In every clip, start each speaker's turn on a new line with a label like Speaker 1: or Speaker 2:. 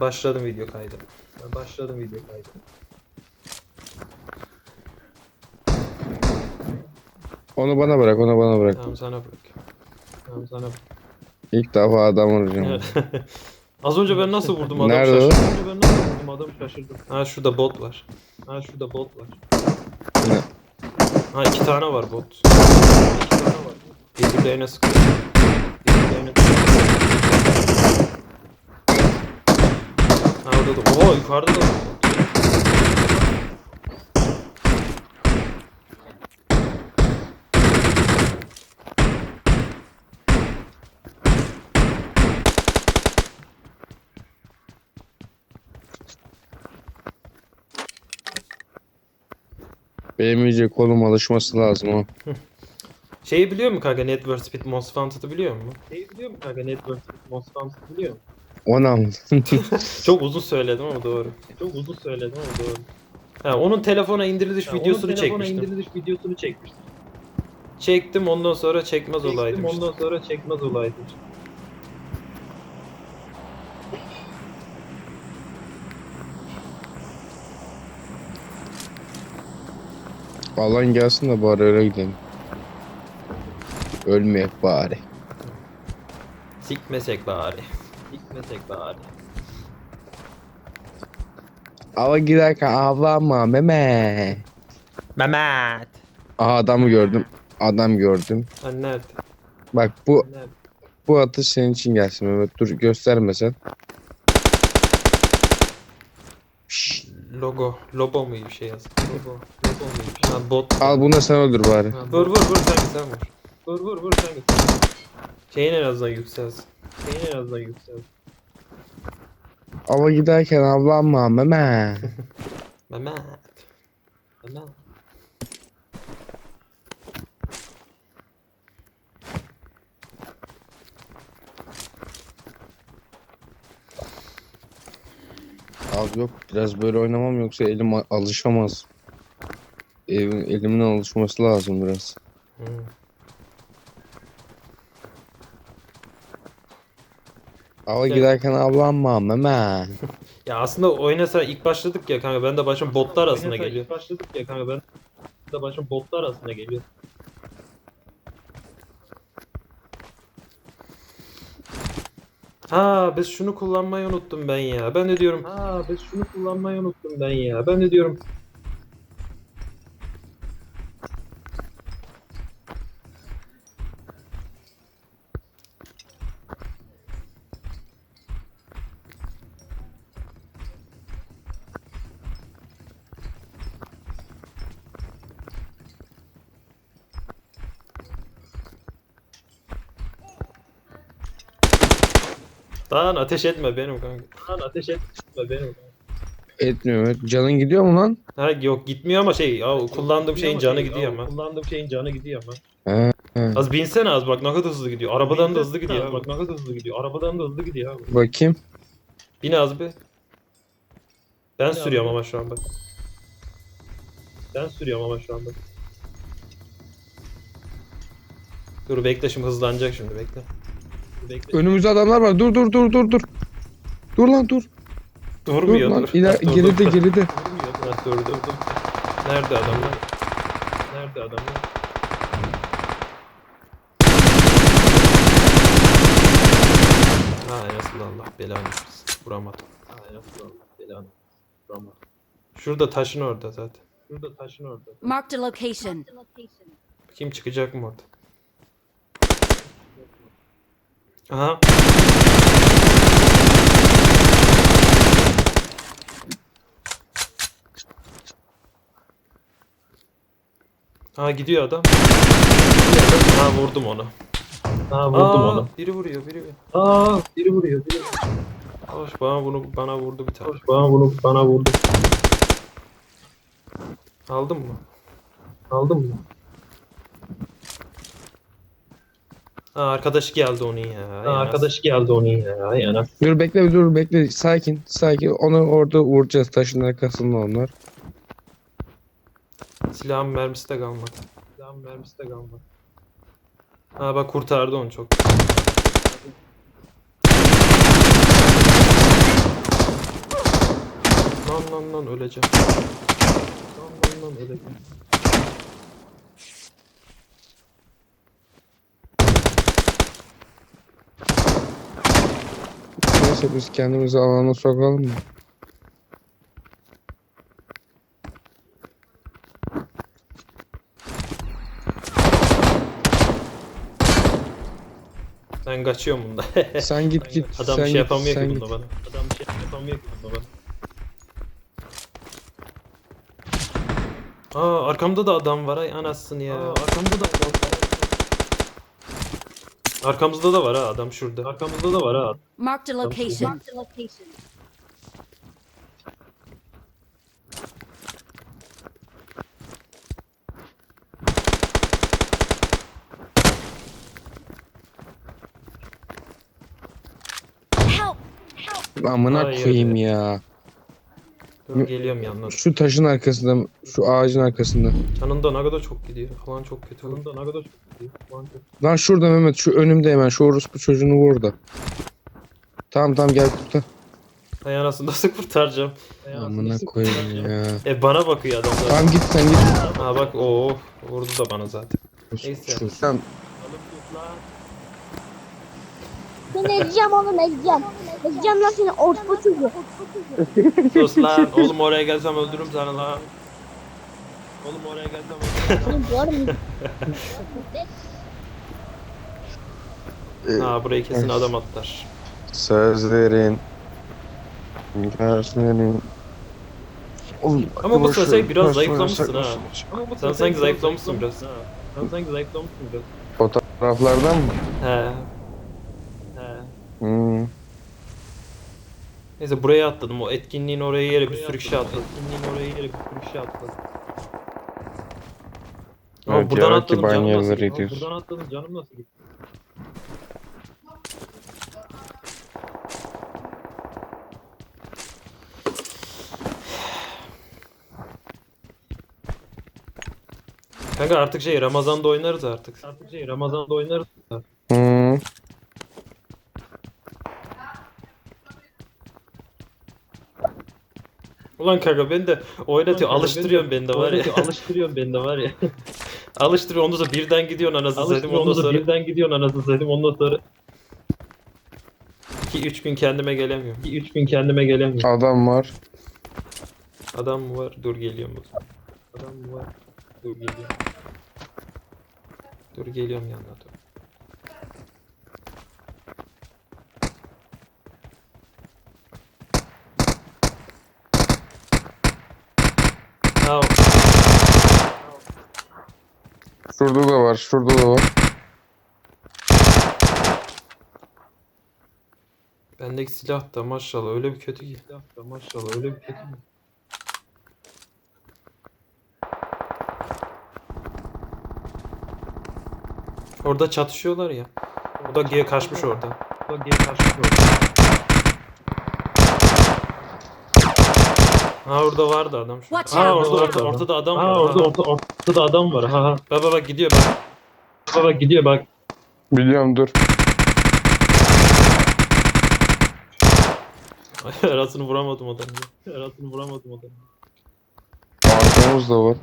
Speaker 1: Başladım video kaydı. Başladım video kaydı.
Speaker 2: Onu bana bırak, onu bana bırak.
Speaker 1: Tamam sana bırak. Tamam sana bırak.
Speaker 2: İlk defa adam vuracağım.
Speaker 1: Az önce ben nasıl vurdum adamı
Speaker 2: Nerede
Speaker 1: şaşırdım. Az önce ben nasıl vurdum adamı şaşırdım. Ha şurada bot var. Ha şurada bot var.
Speaker 2: Ne?
Speaker 1: Ha iki tane var bot. İki tane var. Birbirlerine sıkıyor. Birbirlerine Ha orada da. Oha yukarıda da.
Speaker 2: Benim iyice kolum alışması lazım o.
Speaker 1: Şeyi biliyor musun kanka Network Speed Most Wanted'ı biliyor musun? Şeyi biliyor musun kanka Network Speed Most Wanted'ı biliyor musun?
Speaker 2: Ona mı?
Speaker 1: Çok uzun söyledim ama doğru. Çok uzun söyledim ama doğru. Ha, onun telefona indiriliş videosunu çekmiştim. indiriliş videosunu çekmiştim. Çektim ondan sonra çekmez olaydım. işte. Ondan sonra çekmez olaydım.
Speaker 2: Alan gelsin de bari öyle gidelim. Ölmeyek bari.
Speaker 1: Sikmesek bari. Sikmesek bari.
Speaker 2: Ava giderken avlanma meme.
Speaker 1: Mehmet.
Speaker 2: Aha adamı gördüm. Adam gördüm.
Speaker 1: Sen nerede?
Speaker 2: Bak bu
Speaker 1: Nerede?
Speaker 2: bu atış senin için gelsin Mehmet. Dur gösterme sen. Şşş.
Speaker 1: Logo. Logo mu bir şey yaz? Logo. Logo mu bir şey? Ha bot.
Speaker 2: Al bunu da sen öldür bari.
Speaker 1: Ha, vur vur vur sen git sen vur. Vur vur vur sen git. Şeyin en azından yükselsin. Şeyin en azından yükselsin.
Speaker 2: Ava giderken avlanma meme.
Speaker 1: Mehmet. Mehmet.
Speaker 2: Abi yok biraz böyle oynamam yoksa elim alışamaz. Elim, elimin alışması lazım biraz.
Speaker 1: Hı.
Speaker 2: Ava
Speaker 1: Gel.
Speaker 2: giderken avlanma meme.
Speaker 1: Ya aslında oynasa ilk başladık ya kanka ben de başım botlar arasında geliyor. İlk başladık ya kanka ben de başım botlar arasında geliyor. Ha biz şunu kullanmayı unuttum ben ya. Ben de diyorum. Ha biz şunu kullanmayı unuttum ben ya. Ben de diyorum. Lan ateş etme benim kanka. Lan ateş etme benim kanka.
Speaker 2: Etmiyor. Canın gidiyor mu lan?
Speaker 1: Ha yok gitmiyor ama şey ya kullandığım şeyin canı gidiyor ama.
Speaker 3: Kullandığım şeyin canı gidiyor ama.
Speaker 2: He.
Speaker 1: Az binsene az bak ne kadar hızlı gidiyor. Arabadan da hızlı gidiyor.
Speaker 3: Ha. Bak ne kadar hızlı gidiyor. Arabadan da hızlı gidiyor abi.
Speaker 2: Bakayım.
Speaker 1: Bin az bir. Ben sürüyorum ama şu an bak.
Speaker 3: Ben sürüyorum ama şu anda.
Speaker 1: Dur bekle şimdi hızlanacak şimdi bekle.
Speaker 3: Bekle.
Speaker 2: Önümüzde adamlar var. Dur dur dur dur dur. Dur lan dur. Dur
Speaker 1: Durmuyor
Speaker 2: lan.
Speaker 1: dur.
Speaker 2: İler,
Speaker 1: dur,
Speaker 2: geride
Speaker 1: dur, dur.
Speaker 2: geride.
Speaker 3: Durmuyor.
Speaker 1: Dur dur dur. Nerede adamlar?
Speaker 3: Nerede adamlar?
Speaker 1: Ha nasıl Allah belanı versin. Vuramadım.
Speaker 3: Ha nasıl oldu? Belanı. Tamam.
Speaker 1: Şurada taşın orada zaten.
Speaker 3: Şurada taşın orada.
Speaker 4: Marked a location.
Speaker 1: Kim çıkacak mı orada? Aha. Ha gidiyor adam. Ha vurdum onu.
Speaker 3: Ha vurdum
Speaker 1: Aa,
Speaker 3: onu.
Speaker 1: Biri vuruyor, biri.
Speaker 3: Aa biri vuruyor. Biri.
Speaker 1: Hoş bana bunu bana vurdu bir tane.
Speaker 3: Bana bunu bana vurdu.
Speaker 1: Aldın mı?
Speaker 3: Aldın mı?
Speaker 1: Ha arkadaşı geldi onun ya.
Speaker 3: Ha, arkadaş geldi onun ya. Yani.
Speaker 2: Dur bekle dur bekle. Sakin sakin. Onu orada vuracağız. Taşın arkasında onlar.
Speaker 1: Silahın mermisi de kalmadı.
Speaker 3: Silahın mermisi de kalmadı.
Speaker 1: Ha bak kurtardı onu çok. Lan lan lan öleceğim. Lan lan lan öleceğim.
Speaker 2: Neyse biz kendimizi alana sokalım mı?
Speaker 1: Ben kaçıyorum bunda.
Speaker 2: Sen git git.
Speaker 1: Adam
Speaker 2: sen
Speaker 1: bir şey
Speaker 2: git,
Speaker 1: yapamıyor
Speaker 2: sen
Speaker 1: ki bunda bana. Adam bir şey yapamıyor ki bunda bana. Aa arkamda da adam var ay anasını ya. arkamda da adam var. Arkamızda da var ha adam şurada. Arkamızda da var ha.
Speaker 4: Marked a location. Help!
Speaker 2: Amına
Speaker 1: Hayır.
Speaker 2: koyayım ya.
Speaker 1: Dur geliyorum yanına.
Speaker 2: Şu taşın arkasında, şu ağacın arkasında.
Speaker 1: Yanında ne kadar çok gidiyor. Falan çok kötü. Yanında ne kadar çok gidiyor. Falan çok.
Speaker 2: Lan şurada Mehmet, şu önümde hemen. Şu orospu çocuğunu vur da. Tamam tamam gel kurtar.
Speaker 1: Ay anasını nasıl kurtaracağım?
Speaker 2: Amına koyayım ya.
Speaker 1: E bana bakıyor adam zaten.
Speaker 2: Tamam git sen git.
Speaker 1: Ha bak o vurdu da bana zaten. Neyse.
Speaker 2: Sen
Speaker 5: Seni ezeceğim oğlum ezeceğim. Ezeceğim lan seni orospu çocuğu.
Speaker 1: Sus lan. Oğlum oraya gelsem öldürürüm seni lan. Oğlum oraya gelsem öldürürüm.
Speaker 5: Oğlum bu arada
Speaker 1: ha burayı kesin adam atlar.
Speaker 2: sözlerin gözlerin Oğlum,
Speaker 1: Ama bu
Speaker 2: ver,
Speaker 1: sefer biraz zayıflamışsın ha. Sen sanki zayıflamışsın biraz. Sen sanki zayıflamışsın biraz.
Speaker 2: Fotoğraflardan mı?
Speaker 1: He. He.
Speaker 2: Hmm.
Speaker 1: Neyse buraya atladım. O etkinliğin oraya yere bir sürü kişi atladı. Etkinliğin oraya yere bir sürü kişi atladı. Ama
Speaker 2: Evet,
Speaker 1: buradan atladım canım nasıl gitti? Buradan atladım canım nasıl gitti? Kanka artık şey Ramazan'da oynarız artık. Artık şey Ramazan'da oynarız.
Speaker 2: Hmm.
Speaker 1: Ulan kanka ben de oynatıyor, alıştırıyorsun beni de var ya.
Speaker 3: Alıştırıyorsun beni de var ya.
Speaker 1: Alıştırıyor ondan sonra birden gidiyorsun anasını satayım ondan sonra
Speaker 3: birden gidiyorsun anasını satayım ondan sonra
Speaker 1: 2-3 gün kendime gelemiyorum.
Speaker 3: 2-3 gün kendime gelemiyorum.
Speaker 2: Adam var.
Speaker 1: Adam mı var? Dur geliyorum bak. Adam mı var? Dur geliyorum. Dur geliyorum yanına dur. Ya
Speaker 2: Şurada da var, şurada da var.
Speaker 1: bendeki silah da maşallah öyle bir kötü ki. Silah da maşallah öyle bir kötü ki. Orada çatışıyorlar ya. O da G kaçmış orada. O da G kaçmış orada. Ha orada vardı adam şu.
Speaker 4: Watch
Speaker 1: Ha
Speaker 4: out.
Speaker 1: orada orada ortada adam var.
Speaker 3: Ha orada orta, ortada adam var. Ha ha.
Speaker 1: Bak bak bak gidiyor bak.
Speaker 3: Bak bak gidiyor bak.
Speaker 2: Biliyorum dur.
Speaker 1: Arasını vuramadım adamı. Arasını vuramadım adamı.
Speaker 2: Arkamız da var.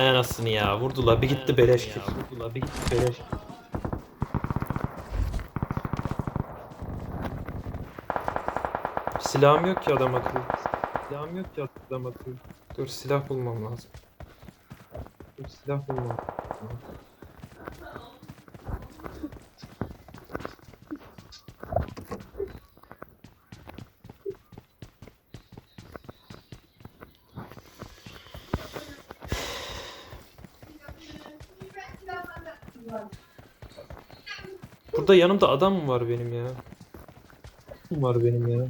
Speaker 1: Ay anasını ya vurdular bir gitti beleş kill.
Speaker 3: Vurdular bir gitti beleş.
Speaker 1: Silahım yok ki adam akıllı. Silahım yok ki adam akıllı. Dur silah bulmam lazım. Dur silah bulmam lazım. Burada yanımda adam mı var benim ya?
Speaker 3: Kim var benim ya?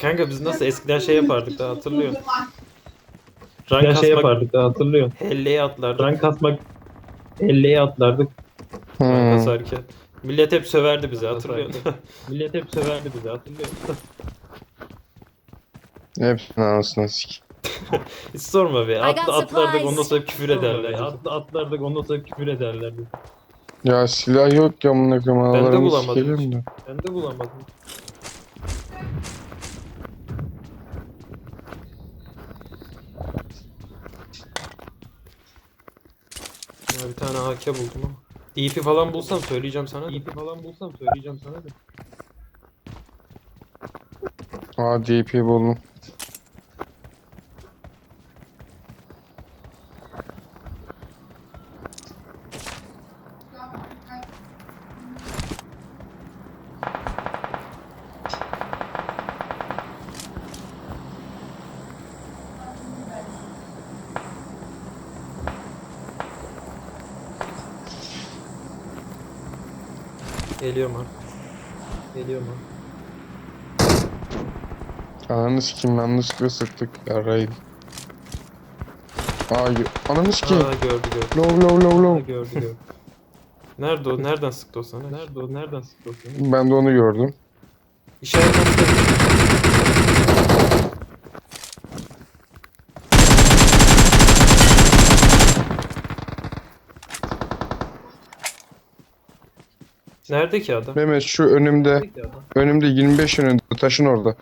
Speaker 1: Kanka biz nasıl eskiden şey yapardık da hatırlıyorum. Rank
Speaker 3: Ya şey yapardık da hatırlıyorum.
Speaker 1: helleye atlardık.
Speaker 3: Rank kasmak 50'ye atlardık.
Speaker 2: Hmm.
Speaker 1: Basarken. Millet hep söverdi bizi hatırlıyor musun?
Speaker 3: Millet hep söverdi bizi hatırlıyor musun?
Speaker 2: Hepsini anasını sik.
Speaker 1: Hiç sorma be.
Speaker 4: Got
Speaker 1: atlardık ondan sonra küfür ederler.
Speaker 3: Atla, atlardık ondan sonra küfür ederlerdi.
Speaker 2: Ya silah yok ya amına koyayım.
Speaker 1: Ben de
Speaker 2: Analarını
Speaker 1: bulamadım
Speaker 2: sikerim
Speaker 1: hiç.
Speaker 2: de.
Speaker 3: Ben de bulamadım.
Speaker 1: Ya bir tane AK buldum ama. DP falan bulsam söyleyeceğim sana.
Speaker 3: İpi falan bulsam söyleyeceğim sana da.
Speaker 2: Aa DP buldum.
Speaker 1: Geliyorum ha.
Speaker 3: Geliyorum ha.
Speaker 2: Ananı sikeyim yanlışlıkla sıktık. Yaraydı. Aa y- ananı sikeyim.
Speaker 1: Aa gördü gördü.
Speaker 2: Low low low low.
Speaker 3: gördü gördü.
Speaker 1: Nerede o? Nereden sıktı o sana?
Speaker 3: Nerede o? Nereden sıktı o seni?
Speaker 2: Ben de onu gördüm.
Speaker 1: İşaretlendi. Nerede ki adam?
Speaker 2: Mehmet şu önümde.
Speaker 3: Adam.
Speaker 2: Önümde 25 önünde. Taşın orada.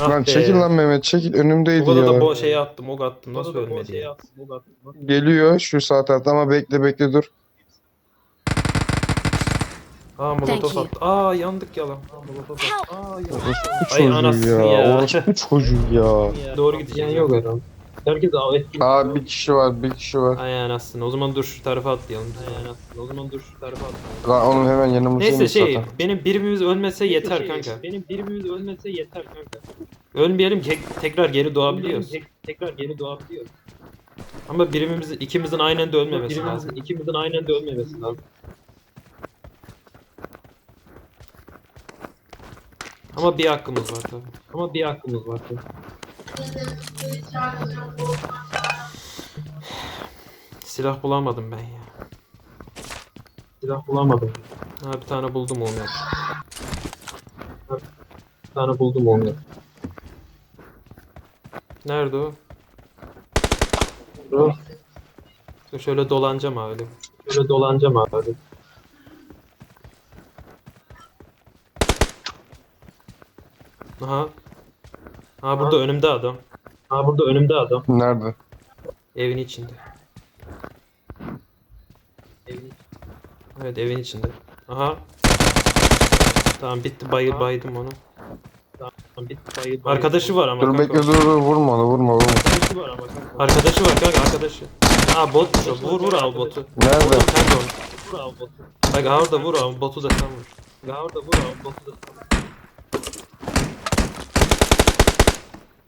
Speaker 1: Ah
Speaker 2: lan
Speaker 1: be.
Speaker 2: çekil lan Mehmet çekil. Önümdeydi
Speaker 1: Bu kadar
Speaker 2: ya.
Speaker 1: da bu şeyi attım, ok attım. Nasıl ölmedi ya?
Speaker 2: Geliyor şu sağ tarafta ama bekle bekle dur.
Speaker 1: Aa molotof attı. Aa yandık yalan.
Speaker 3: Aa ya.
Speaker 2: Orospu
Speaker 1: Ay
Speaker 2: çocuğu
Speaker 1: anasını
Speaker 2: ya.
Speaker 1: ya.
Speaker 2: Orospu çocuğu ya.
Speaker 1: Doğru
Speaker 3: Yani
Speaker 1: gideceğiz.
Speaker 3: yok herhalde. Herkes davet
Speaker 2: Aa bir kişi var bir kişi var.
Speaker 1: Ay anasını. O zaman dur şu tarafa atlayalım. Ay anasını. O zaman dur şu tarafa atlayalım.
Speaker 2: Lan onun hemen yanımızdaymış
Speaker 1: Neyse şey,
Speaker 2: zaten.
Speaker 1: benim birimiz ölmese yeter
Speaker 3: Şey,
Speaker 1: kanka.
Speaker 3: Benim birimiz ölmese yeter kanka.
Speaker 1: Ölmeyelim ki tekrar geri doğabiliyoruz.
Speaker 3: Tek- tekrar geri doğabiliyoruz.
Speaker 1: Ama birimiz ikimizin aynen de ölmemesi lazım.
Speaker 3: ikimizin aynen de ölmemesi lazım.
Speaker 1: Ama bir hakkımız var tabii.
Speaker 3: Ama bir hakkımız var. tabii.
Speaker 1: Silah bulamadım ben ya.
Speaker 3: Silah bulamadım.
Speaker 1: Ha bir tane buldum onu.
Speaker 3: Bir tane buldum onu.
Speaker 1: Nerede o?
Speaker 3: Dur,
Speaker 1: şöyle dolanacağım abi.
Speaker 3: Şöyle dolanacağım abi.
Speaker 1: Aha. Ha burada önümde adam.
Speaker 3: Ha burada önümde adam.
Speaker 2: Nerede?
Speaker 1: Evin içinde.
Speaker 3: Evin-
Speaker 1: Evet evin içinde. Aha. Tamam bitti bay baydım onu.
Speaker 3: Tamam, bir bayı- bayı-
Speaker 1: Arkadaşı var ama
Speaker 2: Dur
Speaker 1: kanka.
Speaker 2: bekle dur dur vurma onu vurma vurma.
Speaker 3: Arkadaşı var ama kanka.
Speaker 1: Arkadaşı var kanka arkadaşı. Ha botmuş o. Vur vur al botu.
Speaker 2: Nerede?
Speaker 3: Vur abi botu.
Speaker 1: Bak orada vur al botu da sen vur.
Speaker 3: Orada vur abi botu da.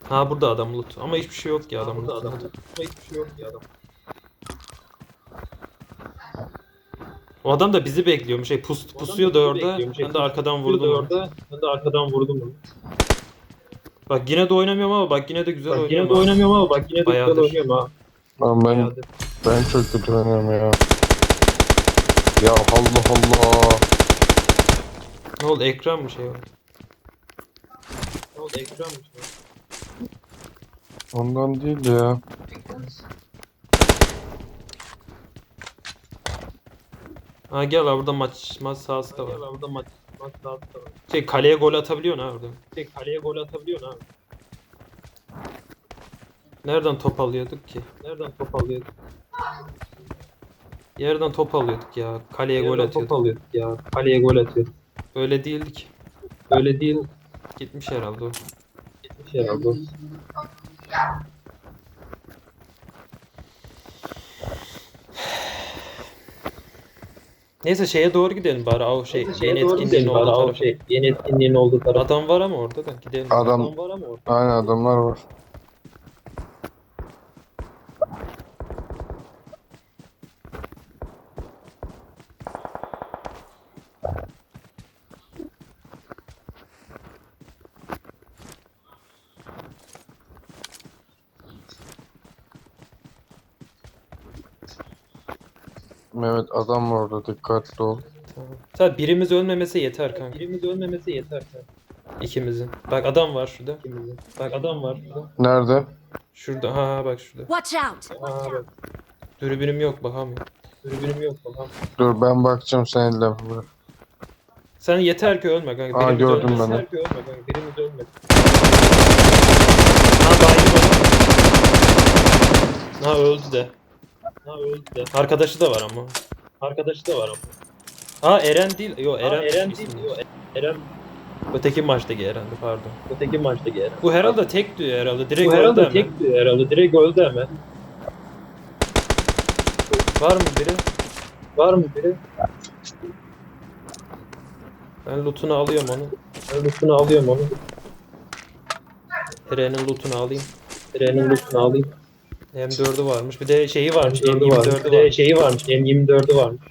Speaker 1: Ha burada adam loot. Ama hiçbir şey yok ya
Speaker 3: Adam burada
Speaker 1: loot.
Speaker 3: adam. Ama hiçbir şey yok ya adam.
Speaker 1: O adam da bizi bekliyormuş. Şey pus, pusuyordu
Speaker 3: bizi
Speaker 1: orada. Ben de arkadan
Speaker 3: Vurdu
Speaker 1: vurdum. onu.
Speaker 3: orada. Ben de arkadan vurdum onu.
Speaker 1: Bak yine de oynamıyorum ama bak yine de güzel
Speaker 3: Bak
Speaker 1: oynuyorum.
Speaker 3: yine de
Speaker 1: ha.
Speaker 3: oynamıyorum ama bak yine de
Speaker 1: Bayağıdır.
Speaker 3: güzel oynuyorum ha.
Speaker 2: Lan ben
Speaker 3: Bayağıdır.
Speaker 2: ben çok kötü oynuyorum ya. Ya Allah Allah.
Speaker 1: Ne oldu ekran mı şey var?
Speaker 3: Ne oldu ekranmış ya.
Speaker 2: Ondan değil ya.
Speaker 1: Ha gel abi burada maç maç sahası da
Speaker 3: Gel
Speaker 1: var.
Speaker 3: orada maç maç sahası da var.
Speaker 1: Şey kaleye gol atabiliyorsun ha orada.
Speaker 3: Tek kaleye gol atabiliyorsun abi.
Speaker 1: Nereden top alıyorduk ki?
Speaker 3: Nereden top alıyorduk?
Speaker 1: Yerden top alıyorduk ya. Kaleye gol
Speaker 3: Yerden Top
Speaker 1: atıyorduk.
Speaker 3: alıyorduk ya. Kaleye gol atıyorduk.
Speaker 1: Öyle değildi ki.
Speaker 3: Öyle değil.
Speaker 1: Gitmiş herhalde o.
Speaker 3: Gitmiş herhalde.
Speaker 1: Neyse şeye doğru gidelim bari. O şey yeni etkinliğin olduğu
Speaker 3: o
Speaker 1: tarafa.
Speaker 3: Şey, yeni etkinliğin olduğu taraf.
Speaker 1: Adam var ama orada da gidelim.
Speaker 2: Adam
Speaker 3: Adam var ama orada.
Speaker 2: aynı adamlar var. Mehmet adam var orada dikkatli ol.
Speaker 1: Tamam. Sadece birimiz ölmemesi yeter kanka.
Speaker 3: Birimiz ölmemesi yeter kanka.
Speaker 1: İkimizin. Bak adam var şurada.
Speaker 3: İkimizin. Bak adam var şurada.
Speaker 2: Nerede?
Speaker 1: Şurada. Ha ha bak şurada.
Speaker 4: Watch out!
Speaker 3: Aa bak.
Speaker 1: Dürbünüm yok bakamıyorum.
Speaker 3: Dürbünüm yok falan.
Speaker 2: Dur ben bakacağım sen elle bırak.
Speaker 1: Sen yeter ki ölme kanka.
Speaker 2: Aa,
Speaker 1: Birimiz
Speaker 2: gördüm
Speaker 1: ölmesin.
Speaker 2: ben.
Speaker 3: Yeter ki ölme kanka. Birimiz ölmedi.
Speaker 1: Ha o. Ha öldü de.
Speaker 3: Ha öldü de.
Speaker 1: Arkadaşı da var ama.
Speaker 3: Arkadaşı da var ama.
Speaker 1: Aa Eren değil. Yo Eren,
Speaker 3: Eren, Eren değil. Yo, Eren
Speaker 1: Öteki maçtaki Eren'di pardon.
Speaker 3: öteki maçtaki Eren.
Speaker 1: Bu herhalde tek diyor herhalde. Direkt
Speaker 3: Bu
Speaker 1: öldü
Speaker 3: herhalde
Speaker 1: hemen.
Speaker 3: tek diyor herhalde. Direkt öldü hemen.
Speaker 1: Var mı biri?
Speaker 3: Var mı biri?
Speaker 1: Ben lootunu alıyorum onu.
Speaker 3: Ben lootunu alıyorum onu.
Speaker 1: Eren'in lootunu alayım.
Speaker 3: Eren'in lootunu alayım.
Speaker 1: M4'ü varmış. Bir de şeyi varmış.
Speaker 3: M4'ü varmış.
Speaker 1: M24'ü
Speaker 3: Bir de
Speaker 1: varmış.
Speaker 3: şeyi varmış. M24'ü varmış.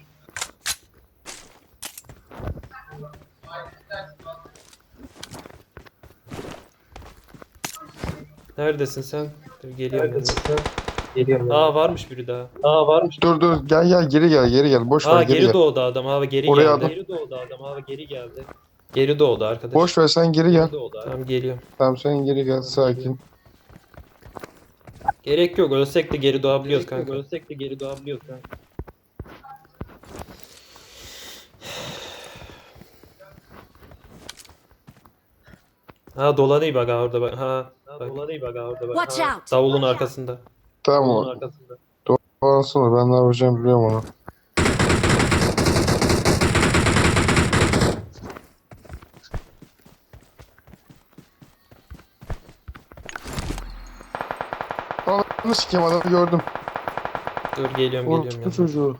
Speaker 1: Neredesin sen? Dur, geliyorum.
Speaker 3: Neredesin sen? Geliyorum.
Speaker 1: Aa varmış biri daha.
Speaker 3: Aa varmış.
Speaker 2: Dur dur gel gel geri gel geri gel. Boş
Speaker 1: Aa
Speaker 2: ver geri
Speaker 1: geri
Speaker 2: gel.
Speaker 1: doğdu adam. Abi geri
Speaker 2: Oraya
Speaker 1: geldi.
Speaker 2: adam-
Speaker 3: Geri doğdu adam. Abi geri geldi.
Speaker 1: Geri doğdu arkadaş.
Speaker 2: Boş ver sen geri gel.
Speaker 3: Geri doğdu abi.
Speaker 1: Tamam geliyorum.
Speaker 2: Tamam sen geri gel sakin.
Speaker 1: Gerek yok. Ölsek de geri doğabiliyoruz kanka.
Speaker 3: Ölsek de geri doğabiliyoruz kanka.
Speaker 1: Ha dolanıyor bak ha orada bak. Ha.
Speaker 3: Ha
Speaker 1: Bak.
Speaker 3: dolanıyor bak ha orada bak.
Speaker 4: Watch
Speaker 3: Ha,
Speaker 4: out!
Speaker 1: Davulun arkasında.
Speaker 2: Tamam o.
Speaker 3: arkasında.
Speaker 2: Alsana ben ne yapacağım biliyorum onu. Ananı sikeyim adamı gördüm.
Speaker 1: Dur geliyorum
Speaker 2: Orospu
Speaker 1: geliyorum. yanına.
Speaker 2: çocuğu.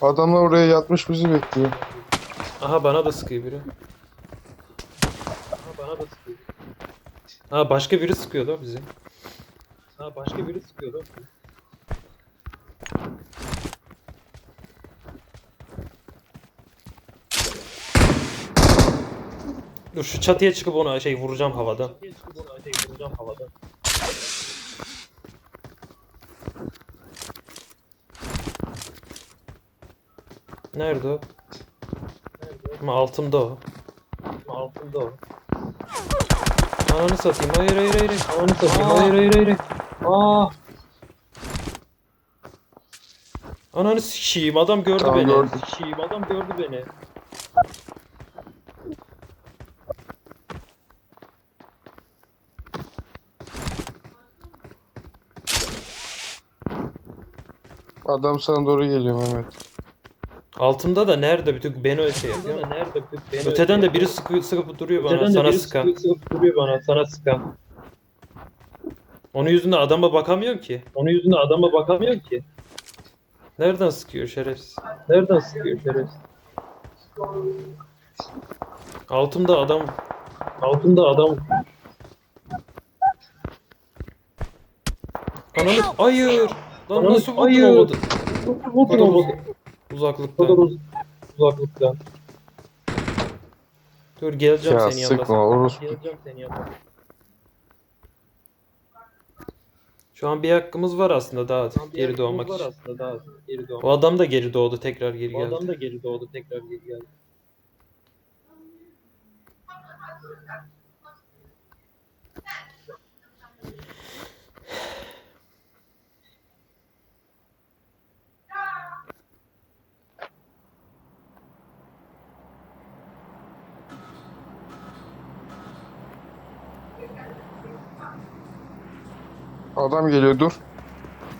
Speaker 2: Adamlar oraya yatmış bizi bekliyor.
Speaker 1: Aha bana da sıkıyor biri.
Speaker 3: Ha bana da sıkıyor.
Speaker 1: Ha başka biri sıkıyor da bizi.
Speaker 3: Ha başka biri sıkıyordu.
Speaker 1: Dur şu çatıya çıkıp ona şey vuracağım havadan.
Speaker 3: Çatıya çıkıp ona şey vuracağım havada.
Speaker 1: Nerede o?
Speaker 3: Nerede?
Speaker 1: Ama altımda o.
Speaker 3: o? Altında o.
Speaker 1: Ananı satayım. Hayır hayır hayır.
Speaker 3: Ananı satayım.
Speaker 1: Aa.
Speaker 3: Hayır hayır hayır. Aa.
Speaker 1: Ananı sikeyim adam gördü
Speaker 2: Tamam,
Speaker 1: beni.
Speaker 2: gördüm.
Speaker 3: Sikiyim adam gördü beni.
Speaker 2: Adam sana doğru geliyor Mehmet.
Speaker 1: Altımda da nerede bütün beni öyle şey yapıyor.
Speaker 3: Nerede? Beni
Speaker 1: Öteden de biri sıkı, sıkıp duruyor bana
Speaker 3: Öteden de
Speaker 1: sana
Speaker 3: biri
Speaker 1: sıkan.
Speaker 3: sıkı- sıkıp duruyor bana sana sıkan.
Speaker 1: Onun yüzünden adama bakamıyorum ki.
Speaker 3: Onun yüzüne adama bakamıyor ki.
Speaker 1: Nereden sıkıyor şerefsiz?
Speaker 3: Nereden sıkıyor şerefsiz?
Speaker 1: Altımda adam
Speaker 3: Altında adam.
Speaker 1: Ananı hayır. Lan
Speaker 3: Ananı-
Speaker 1: nasıl vurdun olmadı?
Speaker 3: Vurdun
Speaker 1: kadar
Speaker 3: o
Speaker 1: uz-
Speaker 3: Bu
Speaker 1: Uzaklıkta.
Speaker 3: kadar uz uzaklıktan.
Speaker 1: Dur geleceğim
Speaker 2: Ya
Speaker 1: senin yanına.
Speaker 2: sıkma orospu.
Speaker 3: Geleceğim senin yanına.
Speaker 1: Şu an bir hakkımız var aslında daha geri doğmak
Speaker 3: var
Speaker 1: için.
Speaker 3: aslında daha geri doğmak.
Speaker 1: O adam da geri doğdu tekrar geri
Speaker 3: O
Speaker 1: geldi.
Speaker 3: adam da geri doğdu tekrar geri geldi.
Speaker 2: Adam geliyor dur.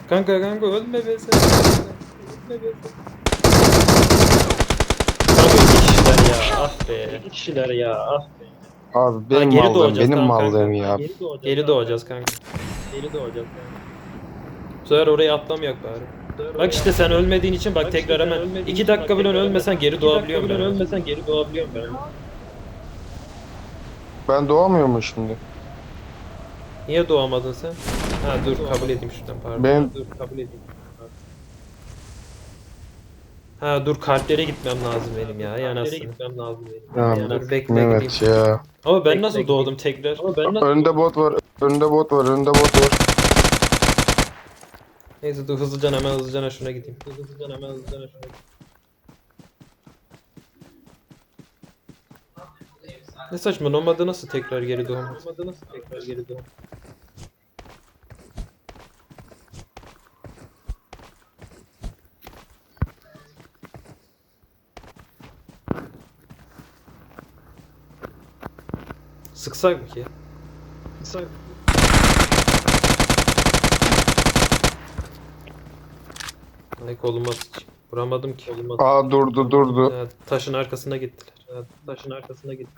Speaker 1: Kanka kanka ölme be sen. Ölme be sen. Kanka iki kişiler ya ah be.
Speaker 3: İki kişiler ya. Ah.
Speaker 2: Abi benim
Speaker 1: geri
Speaker 2: mallığım
Speaker 1: doğacağız,
Speaker 2: benim
Speaker 1: tamam kanka.
Speaker 2: mallığım ya.
Speaker 3: Geri doğacağız.
Speaker 1: Geri doğacağız kanka.
Speaker 3: Geri doğacağız. Yani.
Speaker 1: Bu sefer oraya atlamayak bari. Bak işte sen ölmediğin için bak,
Speaker 3: Bak
Speaker 1: tekrar hemen
Speaker 3: ölmediğin
Speaker 1: 2
Speaker 3: için
Speaker 1: dakika bile ölmesen geri
Speaker 3: İki dakika
Speaker 1: doğabiliyorum
Speaker 3: bile
Speaker 1: ben.
Speaker 3: ölmesen geri doğabiliyorum ben.
Speaker 2: Ben doğamıyor mu şimdi?
Speaker 1: Niye doğamadın sen? Ha dur kabul edeyim şuradan pardon.
Speaker 2: Benim
Speaker 3: Dur kabul edeyim.
Speaker 1: Ha dur kalplere gitmem lazım benim ya
Speaker 3: Nereye
Speaker 1: yanasını.
Speaker 3: gitmem lazım benim.
Speaker 2: ya
Speaker 3: Yani
Speaker 1: Dur bekle
Speaker 2: Mehmet
Speaker 1: gideyim.
Speaker 2: ya.
Speaker 1: Ama ben
Speaker 3: Bekle,
Speaker 1: nasıl
Speaker 3: gideyim.
Speaker 1: doğdum tekrar?
Speaker 3: Ama ben nasıl
Speaker 2: Önde bot var. Önde bot var. Önde bot var.
Speaker 1: Neyse dur hızlıca hemen hızlıca şuna gideyim.
Speaker 3: Hızlıca hemen hızlıca şuna.
Speaker 1: Ne saçma normalde nasıl tekrar geri doğum?
Speaker 3: Olmadı nasıl tekrar geri dön?
Speaker 1: Sıksak mı ki?
Speaker 3: Sen
Speaker 1: Ay koluma sıçayım. Vuramadım ki.
Speaker 2: Aa durdu durdu.
Speaker 1: Ha, taşın arkasına gittiler.
Speaker 3: ha, taşın arkasına git.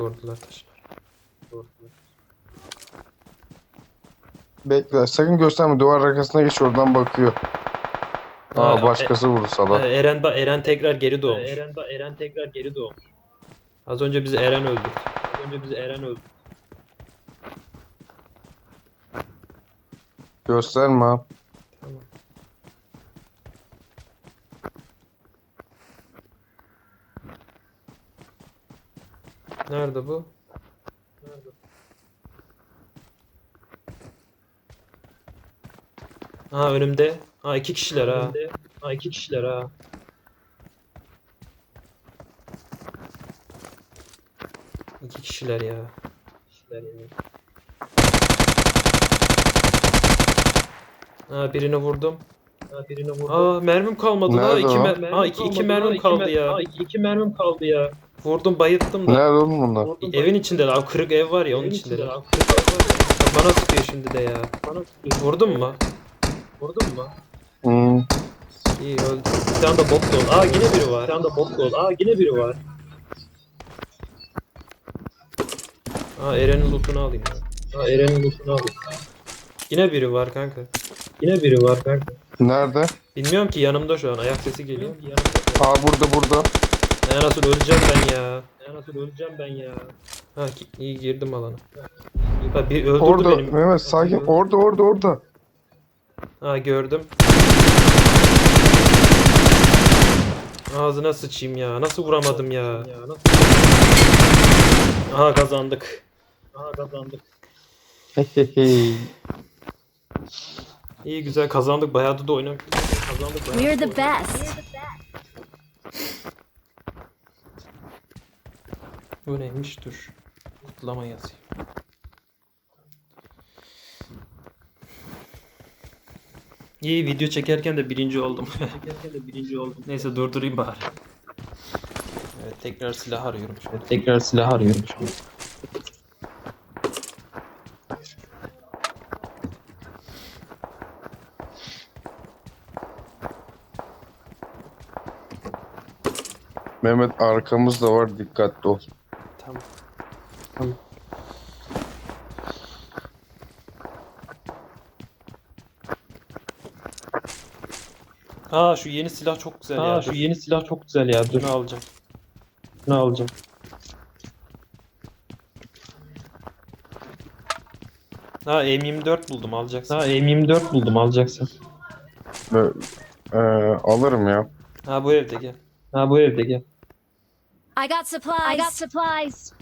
Speaker 1: Doğurdular taşın.
Speaker 3: Doğru.
Speaker 2: Bekle sakın gösterme duvar arkasına geç oradan bakıyor.
Speaker 1: Ha,
Speaker 2: Aa başkası vurdu salak.
Speaker 1: e, Eren, ba- Eren tekrar geri doğmuş.
Speaker 3: Eren, Eren tekrar geri doğmuş.
Speaker 1: Az önce bizi Eren öldürdü.
Speaker 3: Az önce bizi Eren öldü.
Speaker 2: Gösterme abi.
Speaker 1: Tamam. Nerede bu?
Speaker 3: Nerede?
Speaker 1: Ha önümde. Ha iki kişiler ha.
Speaker 3: Önünde. Ha iki kişiler ha.
Speaker 1: İki kişiler ya.
Speaker 3: Kişiler yani.
Speaker 1: Ha birini vurdum.
Speaker 3: Ha birini vurdu.
Speaker 1: Aa mermim kalmadı.
Speaker 2: Nerede
Speaker 1: İki,
Speaker 2: o?
Speaker 1: mer- ha, iki, iki mermim kaldı ya.
Speaker 3: Ha iki, iki mermim kaldı ya.
Speaker 1: Vurdum bayılttım da.
Speaker 2: Nerede oğlum bunlar?
Speaker 3: Vurdum,
Speaker 1: Evin içinde abi kırık ev var ya onun
Speaker 3: Evin
Speaker 1: içinde.
Speaker 3: içinde
Speaker 1: Bana
Speaker 3: lan. Var
Speaker 1: sıkıyor şimdi de ya.
Speaker 3: Bana sıkıyor.
Speaker 1: Vurdun mu?
Speaker 3: Vurdun mu?
Speaker 2: Hmm.
Speaker 1: İyi öldü. Bir tane de bot dolu. Aa yine biri var.
Speaker 3: Bir tane de bot gol. Aa yine biri var.
Speaker 1: Aa Eren'in lootunu alayım.
Speaker 3: Ha Eren'in lootunu aldı.
Speaker 1: Yine biri var kanka.
Speaker 3: Yine biri var kanka.
Speaker 2: Nerede?
Speaker 1: Bilmiyorum ki yanımda şu an ayak sesi geliyor.
Speaker 2: Aa burada burada.
Speaker 1: Ya nasıl öleceğim ben ya.
Speaker 3: Ya nasıl öleceğim ben ya.
Speaker 1: Ha iyi girdim alana. Ha bir öldürdü
Speaker 2: Orada
Speaker 1: benim.
Speaker 2: Mehmet sakin. Orada orada orada.
Speaker 1: Ha gördüm. Ağzına sıçayım ya. Nasıl vuramadım ya.
Speaker 3: Ya nasıl?
Speaker 1: Aha kazandık.
Speaker 3: Aha kazandık.
Speaker 1: İyi güzel kazandık. Bayağı da oynadık.
Speaker 3: Kazandık.
Speaker 4: We're the best.
Speaker 1: Bu neymiş? Dur. Kutlama yazayım. İyi video çekerken de birinci oldum.
Speaker 3: Çekerken de birinci oldum.
Speaker 1: Neyse durdurayım bari. Evet tekrar silah arıyorum şu an.
Speaker 3: Tekrar silah arıyorum şu an.
Speaker 2: Mehmet arkamızda var dikkatli ol.
Speaker 1: Tamam. Aa şu yeni silah çok güzel ya.
Speaker 3: Aa şu yeni silah çok güzel ya. Dur
Speaker 1: Bunu alacağım.
Speaker 3: ne alacağım?
Speaker 1: Ha M24 buldum alacaksın.
Speaker 3: Ha M24 buldum alacaksın.
Speaker 2: Ee, alırım ya.
Speaker 1: Ha bu evde gel.
Speaker 3: Ha bu evde gel.
Speaker 4: I got supplies.
Speaker 5: I got supplies.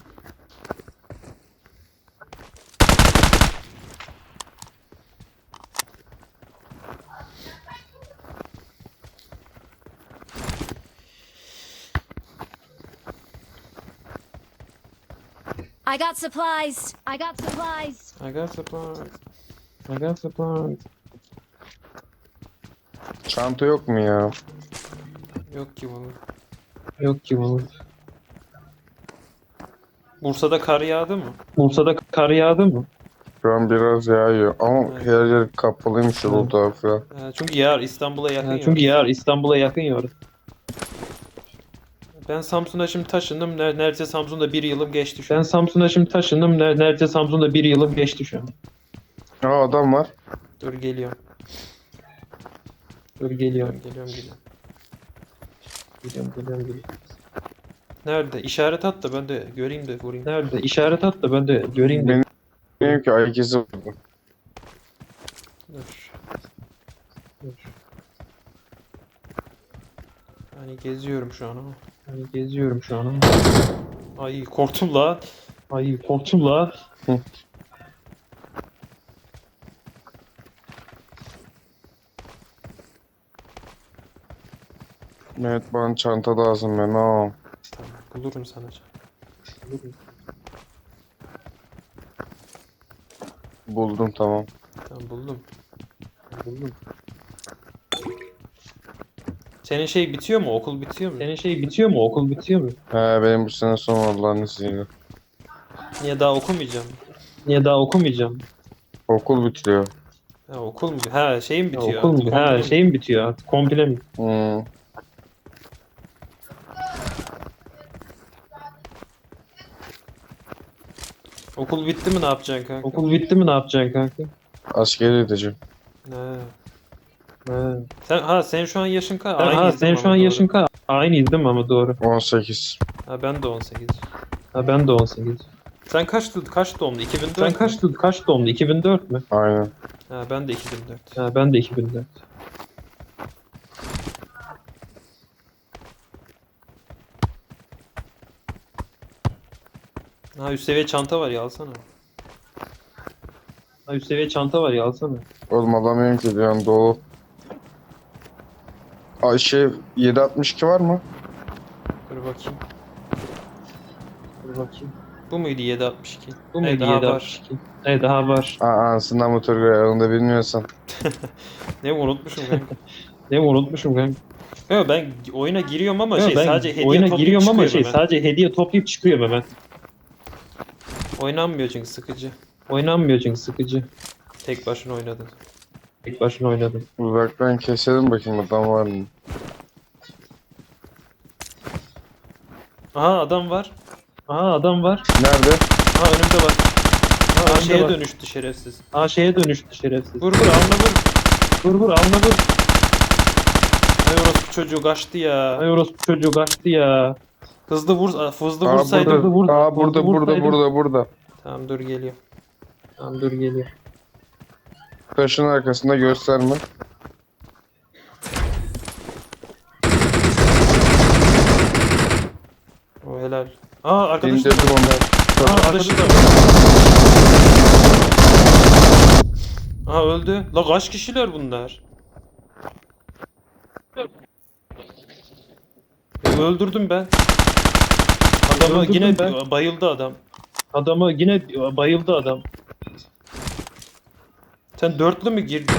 Speaker 4: I got supplies.
Speaker 5: I got supplies.
Speaker 1: I got supplies.
Speaker 3: I got supplies.
Speaker 2: Çanta yok mu ya?
Speaker 1: Yok ki bunu.
Speaker 3: Yok ki bunu.
Speaker 1: Bursa'da kar yağdı mı?
Speaker 3: Bursa'da kar yağdı mı?
Speaker 2: Şu an biraz yağıyor ama
Speaker 1: Evet.
Speaker 2: her yer kapalıymış yol tarafı ya.
Speaker 1: Ha, çünkü yağar İstanbul'a yakın
Speaker 3: Ha,
Speaker 1: ya.
Speaker 3: çünkü yağar İstanbul'a yakın ya orası.
Speaker 1: Ben Samsun'a şimdi taşındım. Ner- Neredeyse Samsun'da bir yılım geçti şu
Speaker 3: Ben
Speaker 1: an.
Speaker 3: Samsun'a şimdi taşındım. Ner- Neredeyse Samsun'da bir yılım geçti şu an.
Speaker 2: Aa adam var.
Speaker 1: Dur geliyorum.
Speaker 3: Dur geliyorum.
Speaker 1: Geliyorum geliyorum.
Speaker 3: Geliyorum geliyorum geliyorum.
Speaker 1: Nerede? İşaret at da ben de göreyim de vurayım.
Speaker 3: Nerede? İşaret at da ben de göreyim de.
Speaker 2: Benim ki ayak izi.
Speaker 1: Dur. Dur. Hani geziyorum şu an ama.
Speaker 3: Hani geziyorum şu an ama.
Speaker 1: Ay korktum la.
Speaker 3: Ay korktum la.
Speaker 2: Evet bana çanta lazım ben o.
Speaker 1: Bulurum sana. Bulurum.
Speaker 2: Buldum tamam.
Speaker 1: Tamam buldum. Buldum. Senin şey bitiyor mu? Okul bitiyor mu?
Speaker 3: Senin şey bitiyor mu? Okul bitiyor mu?
Speaker 2: He benim bu sene son Allah'ın izniyle.
Speaker 1: Niye daha okumayacağım?
Speaker 3: Niye daha okumayacağım?
Speaker 2: Okul bitiriyor.
Speaker 1: Ha okul mu? Ha şeyim bitiyor.
Speaker 3: okul mu? Ha şey mi bitiyor? Komple mi?
Speaker 2: Hmm.
Speaker 1: Okul bitti mi ne yapacaksın kanka?
Speaker 3: Okul bitti mi ne yapacaksın kanka?
Speaker 2: Askere gideceğim.
Speaker 1: Ha.
Speaker 3: Ha,
Speaker 1: Sen ha senin şu an yaşın kaç?
Speaker 3: ha
Speaker 1: mi
Speaker 3: şu an
Speaker 1: ama doğru.
Speaker 3: yaşın kaç? Aynıyız değil mi ama doğru.
Speaker 2: 18.
Speaker 1: Ha ben de 18.
Speaker 3: Ha ben de 18.
Speaker 1: Sen kaç kaç doğumlu? 2004.
Speaker 3: Sen kaç kaç doğumlu? 2004 mü?
Speaker 2: Aynen.
Speaker 1: Ha ben de 2004.
Speaker 3: Ha ben de 2004.
Speaker 1: Ha üst seviye çanta var ya alsana.
Speaker 3: Ha üst seviye çanta var ya alsana.
Speaker 2: Oğlum alamıyorum ki diyorum dolu. Ay şey 762 var mı?
Speaker 1: Dur bakayım.
Speaker 3: Dur bakayım.
Speaker 1: Bu muydu 762?
Speaker 3: Bu muydu
Speaker 1: daha
Speaker 3: 762? Evet daha var.
Speaker 2: Aa anasından motor onu bilmiyorsan.
Speaker 1: Ne unutmuşum kanka.
Speaker 3: Ne unutmuşum kanka?
Speaker 1: Yo, ben oyuna giriyorum ama
Speaker 3: Ya
Speaker 1: şey
Speaker 3: ben
Speaker 1: sadece hediye
Speaker 3: oyuna
Speaker 1: toplayıp
Speaker 3: giriyorum ama şey
Speaker 1: hemen.
Speaker 3: sadece hediye toplayıp çıkıyorum hemen.
Speaker 1: Oynanmıyor çünkü sıkıcı.
Speaker 3: Oynanmıyor çünkü sıkıcı.
Speaker 1: Tek başına oynadın.
Speaker 3: Tek başına oynadım.
Speaker 2: Uzaktan keselim bakayım adam var mı?
Speaker 1: Aha adam var.
Speaker 3: Aha adam var.
Speaker 2: Nerede?
Speaker 1: Aha önümde var.
Speaker 3: Aha önde
Speaker 1: şeye
Speaker 3: var.
Speaker 1: dönüştü şerefsiz.
Speaker 3: Aha şeye dönüştü şerefsiz.
Speaker 1: Vur vur alma vur.
Speaker 3: Vur vur alma vur.
Speaker 1: Ay orospu çocuğu kaçtı ya.
Speaker 3: Ay orospu çocuğu kaçtı ya.
Speaker 1: Hızlı vur, hızlı
Speaker 2: Aa
Speaker 1: vursaydım.
Speaker 2: burada,
Speaker 3: vur-
Speaker 2: Aa, burada,
Speaker 3: vur-
Speaker 2: burada,
Speaker 3: vursaydın.
Speaker 2: burada, burada.
Speaker 1: Tamam dur geliyor.
Speaker 3: Tamam dur geliyor.
Speaker 2: Taşın arkasında gösterme.
Speaker 1: O helal. Aa arkadaş da
Speaker 2: İndirdim onu.
Speaker 1: Aa arkadaşı da Aha öldü. La kaç kişiler bunlar? Öldürdüm ben. Adamı
Speaker 3: Öldürdün
Speaker 1: yine
Speaker 3: ben.
Speaker 1: bayıldı adam.
Speaker 3: Adama yine bayıldı adam.
Speaker 1: Sen dörtlü mü girdin?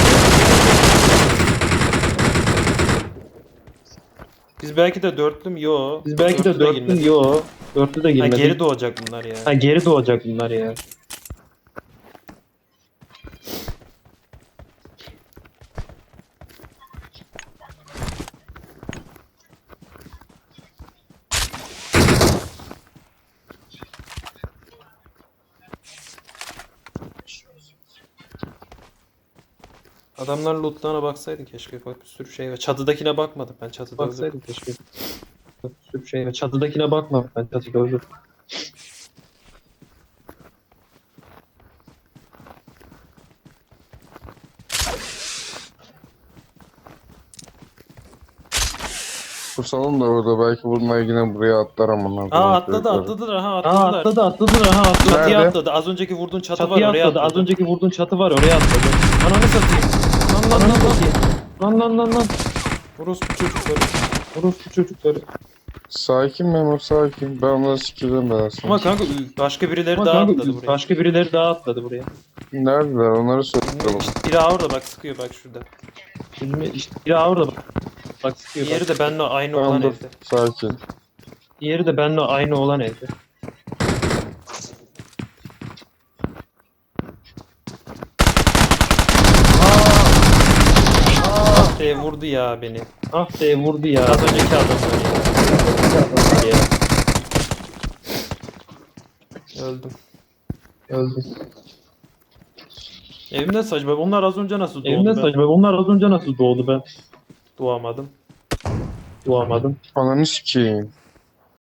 Speaker 1: Biz belki de dörtlü mü? Yo.
Speaker 3: Biz belki de
Speaker 1: Dörtlü
Speaker 3: dörtlü
Speaker 1: girmedik.
Speaker 3: yo. Dörtlü de
Speaker 1: Ha,
Speaker 3: girmedik.
Speaker 1: geri doğacak bunlar ya.
Speaker 3: Ha geri doğacak bunlar ya.
Speaker 1: Adamlar lootlarına baksaydın keşke. Bak bir sürü şey var. Çatıdakine bakmadım ben çatıda. öldüm.
Speaker 3: Baksaydım keşke. Bir sürü şey. Çatıdakine bakma. Ben çatıda öldüm.
Speaker 2: Kusalım da orada belki bununla yine buraya atlar ama.
Speaker 1: Aa atladı atladı. Aha
Speaker 3: Aa
Speaker 1: atladılar.
Speaker 3: atladı atladı. Aha atladı.
Speaker 1: Çatıya atladı. Az önceki vurduğun çatı
Speaker 3: Çatıya
Speaker 1: var oraya
Speaker 3: atladı.
Speaker 1: atladı.
Speaker 3: Az önceki vurduğun çatı var oraya atladı.
Speaker 1: Ananı satayım. Lan lan lan lan.
Speaker 3: Lan lan lan lan.
Speaker 1: Orospu çocukları.
Speaker 3: Orospu çocukları.
Speaker 2: Sakin Memo sakin. Ben onları sikeceğim ben aslında.
Speaker 1: Ama kanka başka birileri
Speaker 3: Ama
Speaker 1: daha
Speaker 3: kanka,
Speaker 1: atladı buraya.
Speaker 3: başka birileri daha atladı buraya.
Speaker 2: Neredeler onları söyle.
Speaker 1: İşte biri orada bak sıkıyor bak şurada.
Speaker 3: Şimdi işte biri orada bak. Bak sıkıyor
Speaker 1: Diğeri
Speaker 3: bak.
Speaker 1: de benimle aynı olan
Speaker 2: Tamam dur.
Speaker 1: evde.
Speaker 2: Sakin.
Speaker 3: Diğeri de benimle aynı olan evde.
Speaker 1: Ah be vurdu ya beni.
Speaker 3: Ah be vurdu ya.
Speaker 1: Az önceki adam böyle.
Speaker 3: ya.
Speaker 1: Öldüm.
Speaker 3: Öldü.
Speaker 1: Evimde saçma. Onlar az önce nasıl doğdu
Speaker 3: Evimde
Speaker 1: ben?
Speaker 3: saçma. Onlar az önce nasıl doğdu ben?
Speaker 1: Doğamadım.
Speaker 3: Doğamadım.
Speaker 2: Ananı sikeyim.